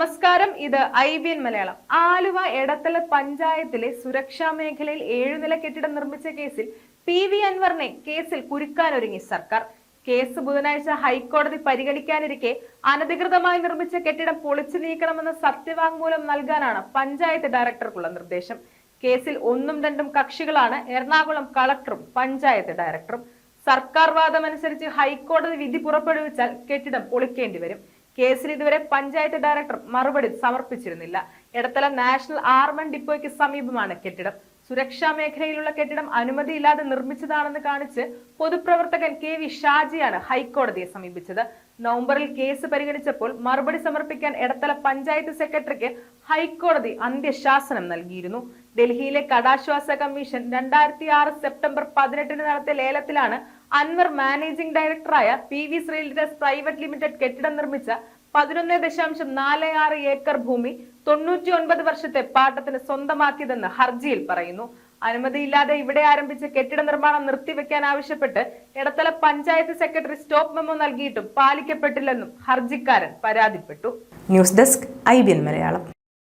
നമസ്കാരം. ഇത് I B N Malayalam. Aluva Edathala പഞ്ചായത്തിലെ സുരക്ഷാ മേഖലയിൽ ഏഴുനില കെട്ടിടം നിർമ്മിച്ച കേസിൽ പി വി അൻവറിനെ കേസിൽ കുരുക്കാനൊരുങ്ങി സർക്കാർ. കേസ് ബുധനാഴ്ച ഹൈക്കോടതി പരിഗണിക്കാനിരിക്കെ അനധികൃതമായി നിർമ്മിച്ച കെട്ടിടം പൊളിച്ചു നീക്കണമെന്ന സത്യവാങ്മൂലം നൽകാനാണ് പഞ്ചായത്ത് ഡയറക്ടർക്കുള്ള നിർദ്ദേശം. കേസിൽ ഒന്നും രണ്ടും കക്ഷികളാണ് എറണാകുളം കളക്ടറും പഞ്ചായത്ത് ഡയറക്ടറും. സർക്കാർ വാദമനുസരിച്ച് ഹൈക്കോടതി വിധി പുറപ്പെടുവിച്ചാൽ കെട്ടിടം പൊളിക്കേണ്ടി വരും. കേസിൽ ഇതുവരെ പഞ്ചായത്ത് ഡയറക്ടർ മറുപടി സമർപ്പിച്ചിരുന്നില്ല. എടത്തല നാഷണൽ ആർമൺ ഡിപ്പോയ്ക്ക് സമീപമാണ് കെട്ടിടം. സുരക്ഷാ മേഖലയിലുള്ള കെട്ടിടം അനുമതിയില്ലാതെ നിർമ്മിച്ചതാണെന്ന് കാണിച്ച് പൊതുപ്രവർത്തകൻ കെ വി ഷാജിയാണ് ഹൈക്കോടതിയെ സമീപിച്ചത്. നവംബറിൽ കേസ് പരിഗണിച്ചപ്പോൾ മറുപടി സമർപ്പിക്കാൻ എടത്തല പഞ്ചായത്ത് സെക്രട്ടറിക്ക് ഹൈക്കോടതി അന്ത്യശാസനം നൽകിയിരുന്നു. ഡൽഹിയിലെ കടാശ്വാസ കമ്മീഷൻ രണ്ടായിരത്തി ആറ് സെപ്റ്റംബർ പതിനെട്ടിന് നടത്തിയ ലേലത്തിലാണ് അൻവർ മാനേജിംഗ് ഡയറക്ടറായ പി വി ശ്രീലിഡേഴ്സ് പ്രൈവറ്റ് ലിമിറ്റഡ് കെട്ടിടം നിർമ്മിച്ച പതിനൊന്ന് ദശാംശം നാല് ആറ് ഏക്കർ ഭൂമി തൊണ്ണൂറ്റി ഒൻപത് വർഷത്തെ പാട്ടത്തിന് സ്വന്തമാക്കിയതെന്ന് ഹർജിയിൽ പറയുന്നു. അനുമതിയില്ലാതെ ഇവിടെ ആരംഭിച്ച കെട്ടിട നിർമ്മാണം നിർത്തിവെക്കാൻ ആവശ്യപ്പെട്ട് Edathala panchayat secretary stop memo നൽകിയിട്ടും പാലിക്കപ്പെട്ടില്ലെന്നും ഹർജിക്കാരൻ പരാതിപ്പെട്ടു. News desk I Malayalam.